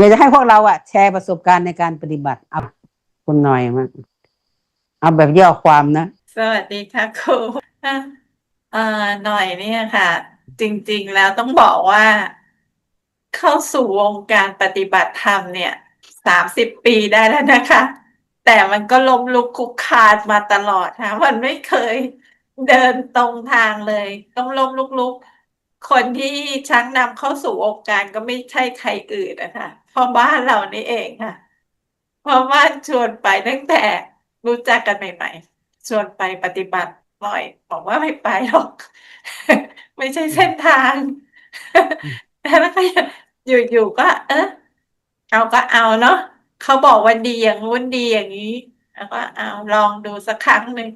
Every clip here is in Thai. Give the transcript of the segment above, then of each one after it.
เดี๋ยวจะให้พวกเราอะแชร์ประสบการณ์ในการปฏิบัติเอาคุณหน่อยมั้งเอาแบบย่อความนะ สวัสดีค่ะครูเอ่อหน่อยเนี่ยค่ะ จริง ๆ แล้วต้องบอกว่า เข้าสู่วงการปฏิบัติธรรมเนี่ยสามสิบปีได้แล้วนะคะ แต่มันก็ล้มลุกคลุกคลานมาตลอดค่ะมันไม่เคยเดินตรงทางเลย ต้องล้มลุกลุกคนที่ชักนำเข้าสู่วงการก็ไม่ใช่ใครอื่นนะคะ พราะบ้านเรานี่เองค่ะเพราะว่าชวนไปตั้งแต่รู้จักกันใหม่ ๆ ชวนไปปฏิบัติหน่อยบอกว่าไม่ไปหรอก ไม่ใช่เส้นทางแล้วก็อยู่ๆก็ เออเอาก็เอาเนาะเขาบอกว่าดีอย่างนู้นดีอย่างนี้ แล้วก็เอาลองดูสักครั้งหนึ่ง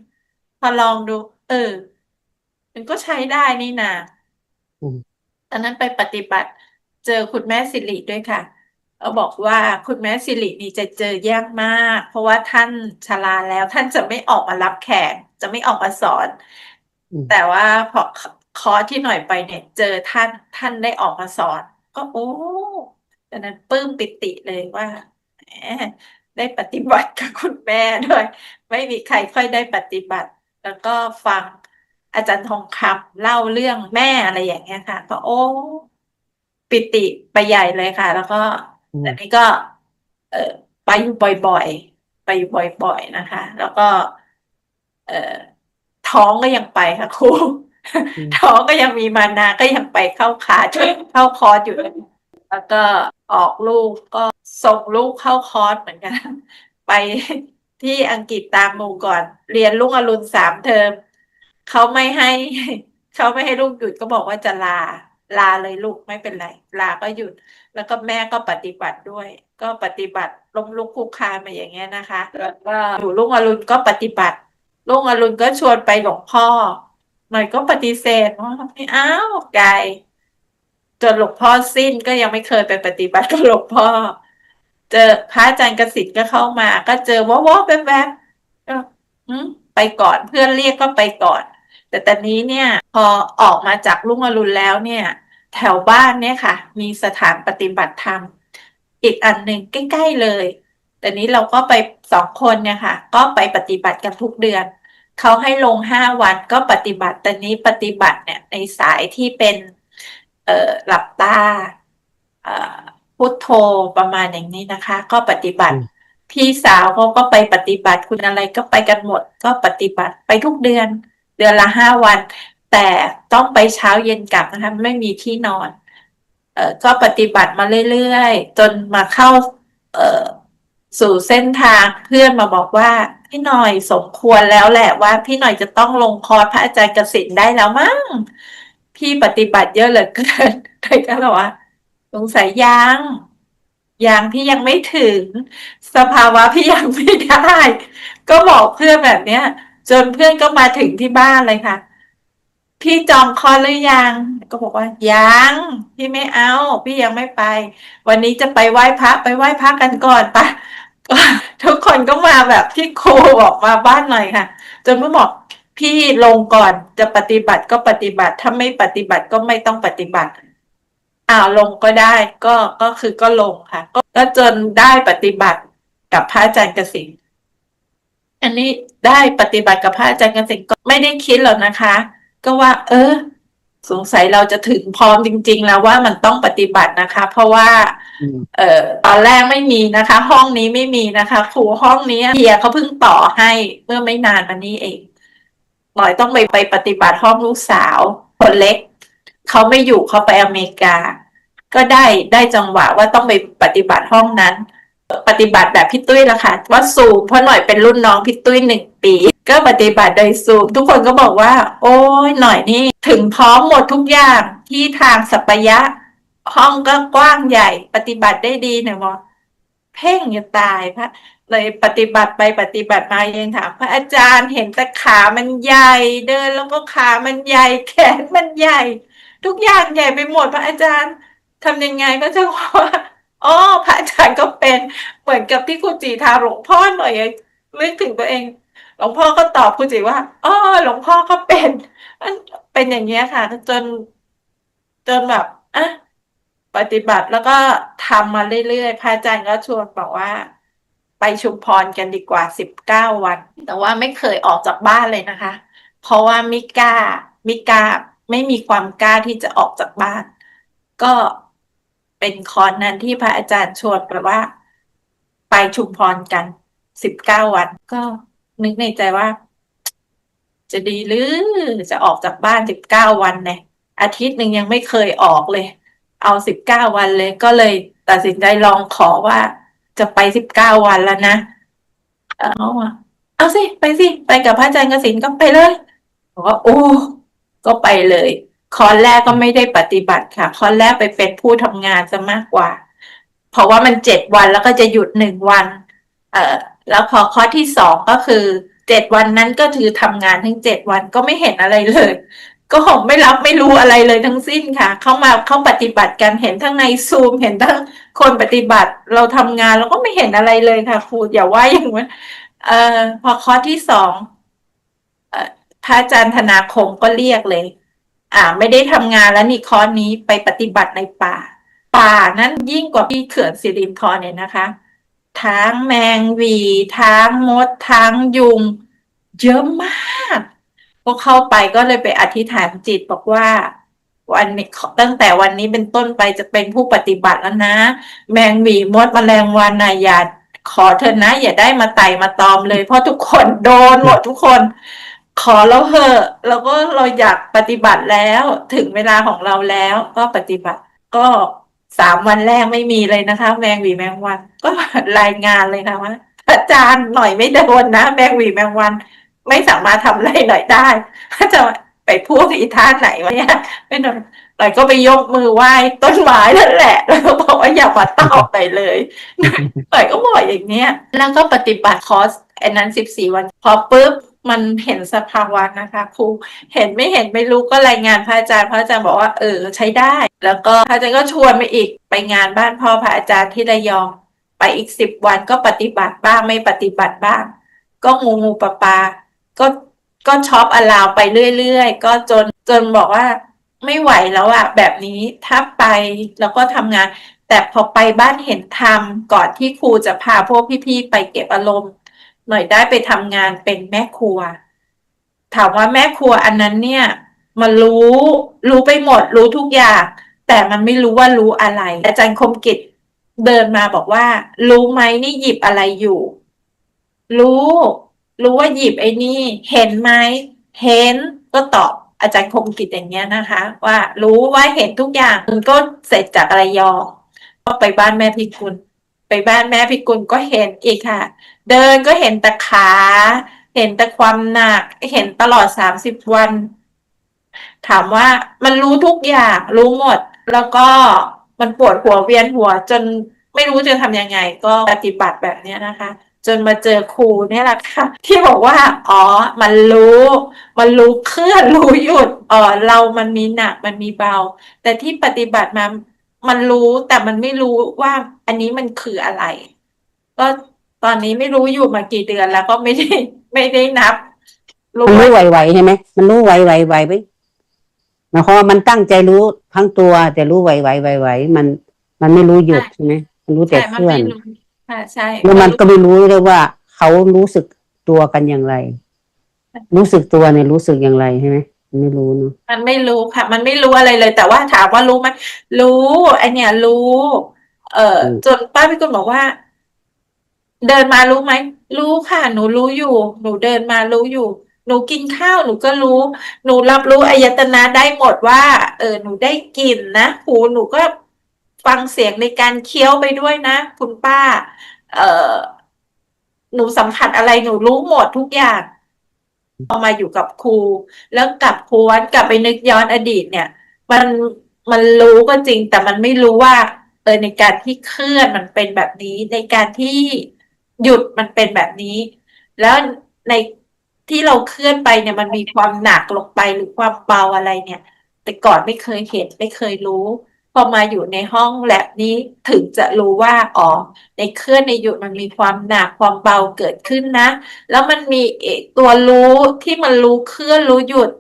พอลองดู เออ มันก็ใช้ได้นี่นาอืมตอนนั้นไปปฏิบัติ เจอคุณแม่สิริด้วยค่ะเขา บอกว่าคุณแม่สิรินี่จะเจอยากมาก เพราะว่าท่านชราแล้ว ท่านจะไม่ออกมารับแขกจะไม่ออกมาสอนอืมแต่ว่าพอคอร์สที่หน่อยไปเนี่ยเจอท่านท่านได้ออกมาสอน ก็โอ้ตอนนั้นปลื้มปิติเลยว่าแหมได้ปฏิบัติกับคุณแม่ด้วย ไม่มีใครค่อยได้ปฏิบัติ แล้วก็ฟังอาจารย์ทองคำเล่าเรื่องแม่อะไรอย่างเงี้ยค่ะ ก็โอ้ ปิติไปใหญ่เลยค่ะ แล้วก็ อืมอันนี้ก็ เออไปอยู่บ่อยๆ ไปอยู่บ่อยๆนะคะ แล้วก็ เอ่อท้องก็ยังไปค่ะครูอืมท้องก็ยังมีมานาก็ยังไปเข้าคาเข้าคอร์สอยู่เลยแล้วก็ออกลูกก็ส่งลูกเข้าคอร์สเหมือนกัน ไปที่อังกฤษตามหมู่ก่อน เรียนรุ่งอรุณสามเทอมเขาไม่ให้เขาไม่ให้ลูกหยุดก็บอกว่าจะลา ลาเลยลูกไม่เป็นไร ลาก็หยุด แล้วก็แม่ก็ปฏิบัติด้วย ก็ปฏิบัติล้มลุกคลุกคลานมาอย่างเงี้ยนะคะแล้วก็อยู่รุ่งอรุณก็ปฏิบัติรุ่งอรุณก็ชวนไปหลวงพ่อ หน่อยก็ปฏิเสธว่าไม่เอาไกลจนหลวงพ่อสิ้นก็ยังไม่เคยไปปฏิบัติกับหลวงพ่อ เจอพระอาจารย์กสิทธิ์ก็เข้ามา ก็เจอว่าว่าแวบๆก็อืมไปก่อนเพื่อนเรียกก็ไปก่อน แต่ตอนนี้เนี่ย พอออกมาจากรุ่งอรุณแล้วเนี่ย แถวบ้านเนี่ยค่ะ มีสถานปฏิบัติธรรม อีกอันหนึ่งใกล้ๆเลย แต่นี้เราก็ไปสองคนเนี่ยค่ะ ก็ไปปฏิบัติกันทุกเดือน เขาให้ลงห้าวันก็ปฏิบัติ แต่นี้ปฏิบัติเนี่ยในสายที่เป็นเอ่อหลับตาเอ่อพุทโธประมาณอย่างนี้นะคะ ก็ปฏิบัติอืมพี่สาวเขาก็ไปปฏิบัติคุณอะไรก็ไปกันหมด ก็ปฏิบัติไปทุกเดือน เดือนละห้าวัน แต่ต้องไปเช้าเย็นกลับนะคะไม่มีที่นอน เอ่อก็ปฏิบัติมาเรื่อยๆ จนมาเข้า เอ่อสู่เส้นทางเพื่อนมาบอกว่า พี่หน่อยสมควรแล้วแหละว่า พี่หน่อยจะต้องลงคอร์สพระอาจารย์เกษตรได้แล้วมั้งพี่ปฏิบัติเยอะเหลือเกินเลยก็เลยว่าสงสัยยังยังพี่ยังไม่ถึง สภาวะพี่ยังไม่ได้ ก็บอกเพื่อนแบบเนี้ย จนเพื่อนก็มาถึงที่บ้านเลยค่ะ พี่จองคอร์สหรือยัง ก็บอกว่ายังพี่ไม่เอา พี่ยังไม่ไป วันนี้จะไปไหว้พระไปไหว้พระกันก่อนปะทุกคนก็มาแบบที่ครูบอกมาบ้านหน่อยค่ะ จนเมื่อบอกพี่ลงก่อนจะปฏิบัติก็ปฏิบัติถ้าไม่ปฏิบัติก็ไม่ต้องปฏิบัติอ้าวลงก็ได้ก็ก็คือก็ลงค่ะ ก็จนได้ปฏิบัติกับพระอาจารย์เกษมอันนี้ได้ปฏิบัติกับพระอาจารย์เกษมก็ไม่ได้คิดหรอกนะคะ ก็ว่า เออ สงสัยเราจะถึงพร้อมจริง ๆ แล้วว่ามันต้องปฏิบัตินะคะ เพราะว่าอืมเอ่อตอนแรกไม่มีนะคะ ห้องนี้ไม่มีนะคะครูห้องนี้เฮียเขาเพิ่งต่อให้เมื่อไม่นานมานี้เองหน่อยต้องไปไปปฏิบัติห้องลูกสาว คนเล็กเขาไม่อยู่เขาไปอเมริกา ก็ได้ได้จังหวะว่าต้องไปปฏิบัติห้องนั้น ปฏิบัติแบบพี่ตุ้ยละค่ะว่าซูมเพราะหน่อยเป็นรุ่นน้องพี่ตุ้ยหนึ่งปี ก็ปฏิบัติโดยซูม ทุกคนก็บอกว่า โอ้ยหน่อยนี่ถึงพร้อมหมดทุกอย่างที่ทางสัปยะ ห้องก็กว้างใหญ่ ปฏิบัติได้ดีเนี่ยมอเพ่งจะตายพระเลยปฏิบัติไปปฏิบัติมายังถามพระอาจารย์เห็นแต่ขามันใหญ่ เดินแล้วก็ขามันใหญ่ แขนมันใหญ่ ทุกอย่างใหญ่ไปหมดพระอาจารย์ทำยังไงก็จะบอกว่า อ๋อพระอาจารย์ก็เป็นเหมือนกับที่ครูจีทาหลวงพ่อหน่อยนึกถึงตัวเอง หลวงพ่อก็ตอบครูจีว่าอ๋อหลวงพ่อก็เป็นมันเป็นอย่างเงี้ยค่ะ จน จนแบบอะปฏิบัติแล้วก็ทำมาเรื่อยๆ พระอาจารย์ก็ชวนบอกว่า ไปชุมพรกันดีกว่าสิบเก้าวัน แต่ว่าไม่เคยออกจากบ้านเลยนะคะ เพราะว่าไม่กล้าไม่กล้าไม่มีความกล้าที่จะออกจากบ้าน ก็ เป็นคอนนั้นที่พระอาจารย์ชวนไปว่า ไปชุมพรกันสิบเก้าวัน ก็นึกในใจว่า จะดีหรือจะออกจากบ้านสิบเก้าวันเนี่ยอาทิตย์หนึ่งยังไม่เคยออกเลย เอาสิบเก้าวันเลย ก็เลยตัดสินใจลองขอว่า จะไปสิบเก้าวันแล้วนะเอาอะเอาสิ ไปสิ ไปกับพระอาจารย์กสินก็ไปเลยบอกว่าโอ้ก็ไปเลย คอนแรกก็ไม่ได้ปฏิบัติค่ะคอนแรกไปเป็นผู้ทำงานซะมากกว่า เพราะว่ามันเจ็ดวันแล้วก็จะหยุดหนึ่งวัน เอ่อแล้วพอข้อที่สองก็คือเจ็ดวันนั้นก็คือทำงานทั้งเจ็ดวันก็ไม่เห็นอะไรเลย ก็ผมไม่รับไม่รู้อะไรเลยทั้งสิ้นค่ะ เข้ามาเข้าปฏิบัติกันเห็นทั้งในซูม เห็นทั้งคนปฏิบัติเราทำงานเราก็ไม่เห็นอะไรเลยค่ะครูอย่าว่าอย่างนั้นเอ่อพอข้อที่สองพระอาจารย์ธนาคมก็เรียกเลย อ่า ไม่ได้ทำงานแล้วนี่คอร์สนี้ไปปฏิบัติในป่า ป่านั้นยิ่งกว่าที่เขื่อนสิรินทรเนี่ยนะคะ ทั้งแมงวีทั้งมดทั้งยุง เยอะมากก็เข้าไปก็เลยไปอธิษฐานจิตบอกว่าวันนี้ตั้งแต่วันนี้เป็นต้นไปจะเป็นผู้ปฏิบัติแล้วนะ แมงวีมดแมลงวันนะอย่าขอเถอนะ อย่าได้มาไต่มาตอมเลย เพราะทุกคนโดนหมดทุกคน ขอเราเหอะแล้วก็เราอยากปฏิบัติแล้ว ถึงเวลาของเราแล้วก็ปฏิบัติ ก็สามวันแรกไม่มีเลยนะคะ แมงวีแมงวัน ก็รายงานเลยค่ะว่าอาจารย์หน่อยไม่โดนนะแมงวีแมงวัน ไม่สามารถทำอะไรหน่อยได้จะไปพูดอีท่าไหนวะเนี่ยไม่โดนหน่อยก็ไปยกมือไหว้ต้นไม้นั่นแหละ แล้วก็บอกว่าอย่ามาตอบไปเลยหน่อยก็บอกอย่างเนี้ย แล้วก็ปฏิบัติคอร์สอันนั้นสิบสี่วัน พอปุ๊บ มันเห็นสภาวะนะคะ ครูเห็นไม่เห็นไม่รู้ก็รายงานพระอาจารย์พระอาจารย์บอกว่าเออใช้ได้ แล้วก็พระอาจารย์ก็ชวนไปอีกไปงานบ้านพ่อพระอาจารย์ที่ระยองไปอีกสิบวันก็ปฏิบัติบ้างไม่ปฏิบัติบ้าง ก็งูงูปลาปลาก็ก็ช็อปอลาวไปเรื่อยๆ ก็จนจนบอกว่าไม่ไหวแล้วอะแบบนี้ถ้าไปแล้วก็ทำงาน แต่พอไปบ้านเห็นธรรมก่อนที่ครูจะพาพวกพี่ๆไปเก็บอารมณ์ หน่อยได้ไปทำงานเป็นแม่ครัว ถามว่าแม่ครัวอันนั้นเนี่ย มันรู้รู้ไปหมด รู้ทุกอย่าง แต่มันไม่รู้ว่ารู้อะไร อาจารย์คมกิจเดินมาบอกว่า รู้ไหมนี่หยิบอะไรอยู่ รู้ รู้ว่าหยิบไอ้นี่ เห็นไหมเห็นก็ตอบอาจารย์คมกิจอย่างเงี้ยนะคะ ว่ารู้ว่าเห็นทุกอย่างมันก็เสร็จจากระไรยอก็ไปบ้านแม่พิกุล บ้านแม่พิกุลก็เห็นอีกค่ะ เดินก็เห็นแต่ขา เห็นแต่ความหนัก เห็นตลอดสามสิบวัน ถามว่ามันรู้ทุกอย่างรู้หมด แล้วก็มันปวดหัวเวียนหัว จนไม่รู้จะทำยังไง ก็ปฏิบัติแบบนี้นะคะ จนมาเจอครูเนี่ยแหละค่ะ ที่บอกว่า อ๋อ มันรู้ มันรู้เคลื่อนรู้หยุดอ๋อเรามันมีหนักมันมีเบา แต่ที่ปฏิบัติมา มันรู้แต่มันไม่รู้ว่าอันนี้มันคืออะไร ก็ตอนนี้ไม่รู้อยู่มากี่เดือนแล้วก็ไม่ได้ไม่ได้นับ รู้มันรู้ว่าไวๆใช่ไหมมันรู้ไวๆไวๆไปหมายความว่ามันตั้งใจรู้ทั้งตัว แต่รู้ไวๆไวๆมัน มันไม่รู้หยุดใช่ไหมมันรู้แต่ใช่เคมันลื่อนไม่รู้ค่ะใช่แล้วมันก็ไม่รู้เลยว่า เขารู้สึกตัวกันอย่างไร รู้สึกตัวเนี่ยรู้สึกอย่างไรใช่ไหมมัน ไม่รู้เนาะมันไม่รู้ค่ะ มันไม่รู้อะไรเลย แต่ว่าถามว่ารู้ไหมรู้ไอเนี่ยรู้ เอ่ออจนป้าพี่กุลบอกว่า เดินมารู้ไหมรู้ค่ะ หนูรู้อยู่ หนูเดินมารู้อยู่ หนูกินข้าวหนูก็รู้ หนูรับรู้อายตนะได้หมดว่า เออ หนูได้กลิ่นนะหูหนูก็ฟังเสียงในการเคี้ยวไปด้วยนะคุณป้า เอ่อหนูสัมผัสอะไรหนูรู้หมดทุกอย่าง พอมาอยู่กับครูแล้วกลับพวนกลับไปนึกย้อนอดีตเนี่ย มันมันรู้ก็จริง แต่มันไม่รู้ว่าเออในการที่เคลื่อนมันเป็นแบบนี้ ในการที่หยุดมันเป็นแบบนี้ แล้วในที่เราเคลื่อนไปเนี่ยมันมีความหนักลงไปหรือความเบาอะไรเนี่ย แต่ก่อนไม่เคยเห็นไม่เคยรู้ พอมาอยู่ในห้องแลบนี้ถึงจะรู้ว่าอ๋อในเคลื่อนในหยุดมันมีความหนักความเบาเกิดขึ้นนะ แล้วมันมีตัวรู้ที่มันรู้เคลื่อนรู้หยุด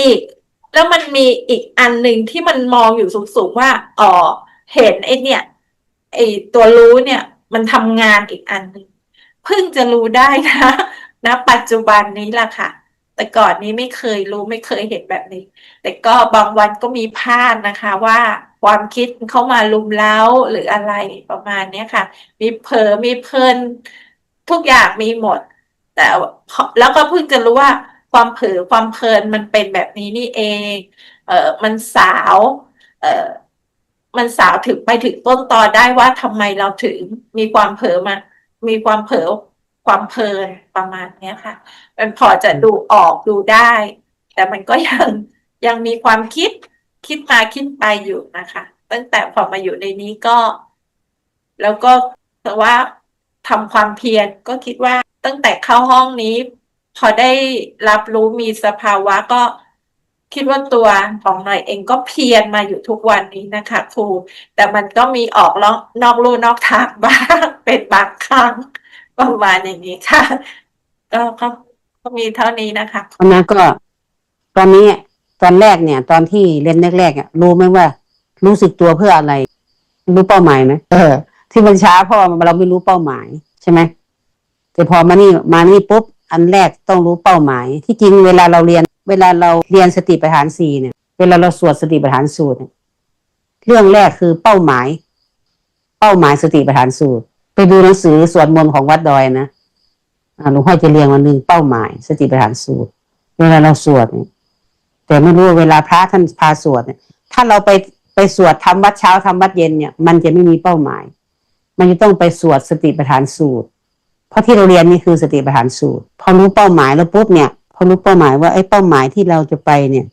อีก แล้วมันมีอีกอันหนึ่งที่มันมองอยู่สูงๆว่าอ๋อเห็นไอ้เนี่ยไอ้ตัวรู้เนี่ย มันทำงานอีกอันหนึ่งเพิ่งจะรู้ได้นะณปัจจุบันนี้ล่ะค่ะ แต่ก่อนนี้ไม่เคยรู้ไม่เคยเห็นแบบนี้ แต่ก็บางวันก็มีพลาดนะคะว่าความคิดเข้ามาลุมเล้าหรืออะไรประมาณนี้ค่ะ มีเผลอมีเพลินทุกอย่างมีหมด แต่แล้วก็เพิ่งจะรู้ว่าความเผลอความเพลินมันเป็นแบบนี้นี่เอง เออมันสาว เออมันสาวถึงไปถึงต้นตอได้ว่าทำไมเราถึงมีความเผลอมา มีความเผลอ ความเพลินประมาณนี้ค่ะ มันพอจะดูออกดูได้ แต่มันก็ยังยังมีความคิดคิดมาคิดไปอยู่นะคะ ตั้งแต่พอมาอยู่ในนี้ก็ แล้วก็แต่ว่าทำความเพียรก็คิดว่าตั้งแต่เข้าห้องนี้ พอได้รับรู้มีสภาวะก็คิดว่าตัวของหน่อยเองก็เพียรมาอยู่ทุกวันนี้นะคะครูแต่มันก็มีออกนอกนอกลู่นอกทางบ้างเป็นบางครั้ง ประมาณอย่างนี้ค่ะ ก็ก็ก็มีเท่านี้นะคะเพราะนั้นก็ ตอนนี้ตอนแรกเนี่ย ตอนที่เรียนแรกๆอะรู้ไหมว่า รู้สึกตัวเพื่ออะไร รู้เป้าหมายไหมเออ ที่มันช้าเพราะว่าเราไม่รู้เป้าหมายใช่ไหมแต่พอมานี่มานี่ปุ๊บอันแรกต้องรู้เป้าหมาย ที่จริงเวลาเราเรียน เวลาเราเรียนสติปัฏฐานสี่เนี่ย เวลาเราสวดสติปัฏฐานสูตรเนี่ยเรื่องแรกคือเป้าหมาย เป้าหมายสติปัฏฐานสูตร ไปดูหนังสือสวดมนต์ของวัดดอยนะหลวงพ่อจะเรียงวันหนึ่งเป้าหมาย สติปัฏฐานสูตร เวลาเราสวดเนี่ยแต่ไม่รู้เวลาพระท่านพาสวดเนี่ย ถ้าเราไปไปสวดทำวัดเช้าทำวัดเย็นเนี่ย มันจะไม่มีเป้าหมาย มันจะต้องไปสวดสติปัฏฐานสูตร เพราะที่เราเรียนนี่คือสติปัฏฐานสูตร พอรู้เป้าหมายแล้วปุ๊บเนี่ย พอรู้เป้าหมายว่าไอ้เป้าหมายที่เราจะไปเนี่ย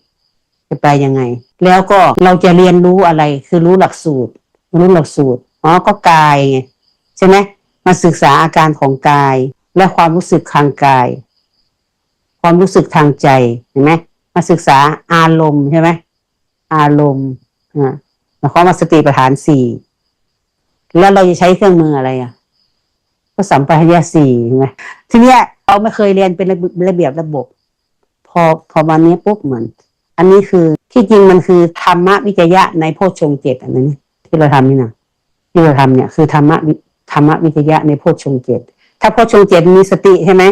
จะไปยังไง แล้วก็เราจะเรียนรู้อะไร คือรู้หลักสูตร รู้หลักสูตร อ๋อ ก็กายไง ใช่ไหมมาศึกษาอาการของกาย และความรู้สึกทางกาย ความรู้สึกทางใจเห็นไหมมาศึกษาอารมณ์ใช่ไหมอารมณ์อ่าแล้วก็มาสติปัฏฐานสี่แล้วเราจะใช้เครื่องมืออะไรอะก็สัมปชัญญะสี่ใช่ไหมทีเนี้ยเราไม่เคยเรียนเป็นระเบียบระบบ พอพอวันนี้ปุ๊บเหมือน อันนี้คือที่จริงมันคือธรรมะวิจยะในโพชฌงเจ็ดอันนี้ที่เราทำนี่นะที่เราทำเนี่ย คือธรรมวิ ธรรมวิจยะในโพชฌงเจ็ดถ้าโพชฌงเจ็ดมีสติใช่ไหม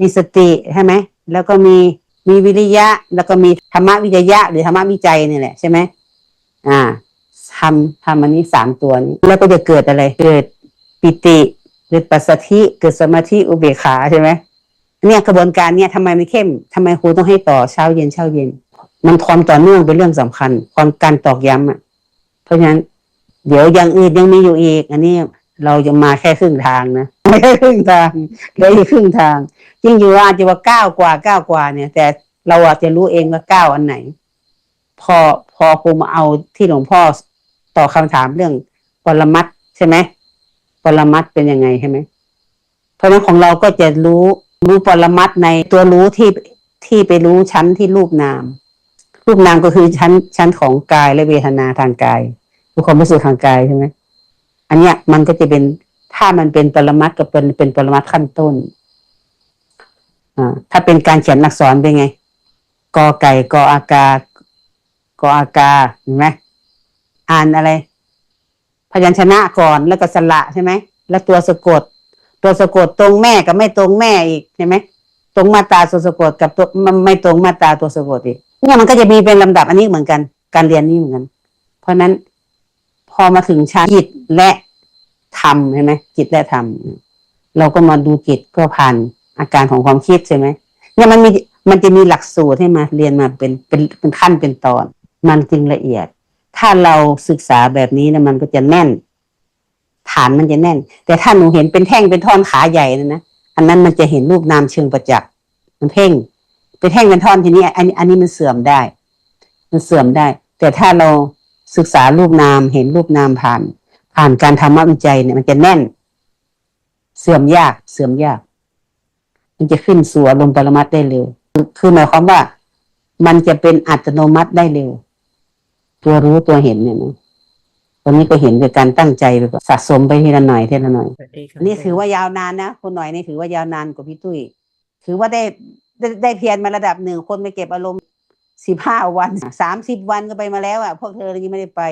มีสติใช่ไหมแล้วก็มีมีวิริยะ แล้วก็มีธรรมวิจยะ หรือธรรมวิจัยนี่แหละใช่ไหมอ่าทำทำอันนี้สามตัวนี้แล้วก็จะเกิดอะไร เกิดปิติเกิดปัสสธิเกิดสมาธิอุเบกขาใช่ไหมเนี่ยกระบวนการเนี่ยทำไมไม่เข้มทำไมครูต้องให้ต่อเช้าเย็นเช้าเย็น มันความต่อเนื่องเป็นเรื่องสำคัญ ความการตอกย้ำอะ เพราะฉะนั้น เดี๋ยวอย่างอื่นยังมีอยู่อีก อันนี้ เราจะมาแค่ครึ่งทางนะไม่แค่ครึ่งทางเหลืออีกครึ่งทางจริงอยู่อาจจะว่าเก้ากว่าเก้ากว่าเนี่ย แต่เราอาจจะรู้เองว่าเก้าอันไหน พอพอครูมาเอาที่หลวงพ่อต่อบคำถามเรื่องปรมัตใช่ไหมปรมัตเป็นยังไงใช่ไหมเพราะนั้นของเราก็จะรู้รู้ปรมัตในตัวรู้ที่ที่ไปรู้ชั้นที่รูปนาม รูปนามก็คือชั้นชั้นของกายและเวทนาทางกายคือความรู้สึกทางกายใช่ไหม อันเนี้ยมันก็จะเป็นถ้ามันเป็นปรมัตถ์ก็เป็นเป็นปรมัตขั้นต้นอ่าถ้าเป็นการเขียนอักษรเป็นไงกอไก่กออากากออากาเห็นไหมอ่านอะไร พยัญชนะก่อนแล้วก็สระใช่ไหมแล้วตัวสะกด ตัวสะกดตรงแม่กับไม่ตรงแม่อีกใช่ไหมตรงมาตาตัวสะกดกับตัวมันไม่ตรงมาตาตัวสะกดอีกเนี่ยมันก็จะมีเป็นลำดับอันนี้เหมือนกัน การเรียนนี่เหมือนกัน เพราะฉะนั้น พอมาถึงชั้นจิตและธรรมใช่ไหมจิตและธรรมเราก็มาดูจิตก็ผ่านอาการของความคิดใช่ไหมเนี่ยมันมีมันจะมีหลักสูตรให้มาเรียนมาเป็นเป็นเป็นขั้นเป็นตอน มันจึงละเอียด ถ้าเราศึกษาแบบนี้นะมันก็จะแน่น ฐานมันจะแน่น แต่ถ้าหนูเห็นเป็นแท่งเป็นท่อนขาใหญ่นะนะอันนั้นมันจะเห็นรูปนามเชิงประจักษ์มันเพ่งเป็นแท่งเป็นท่อนทีนี้อันนี้อันนี้มันเสื่อมได้ มันเสื่อมได้ แต่ถ้าเรา ศึกษารูปนามเห็นรูปนามผ่าน ผ่านการธรรมวิจัยเนี่ยมันจะแน่น เสื่อมยาก เสื่อมยาก มันจะขึ้นสู่อารมณ์ปรมัตถ์ได้เร็วคือคือหมายความว่า มันจะเป็นอัตโนมัติได้เร็ว ตัวรู้ตัวเห็นเนี่ยนะตอนนี้ก็เห็นจากการตั้งใจไปก่อนสะสมไปทีละหน่อยทีละหน่อย นี่ถือว่ายาวนานนะคนหน่อยนี่ถือว่ายาวนานกว่าพี่ตุ้ย ถือว่าได้ได้ได้เพียรมาระดับหนึ่งคนไม่เก็บอารมณ์ สิบห้าวันสามสิบวันก็ไปมาแล้วอะพวกเธอยังไม่ได้ไป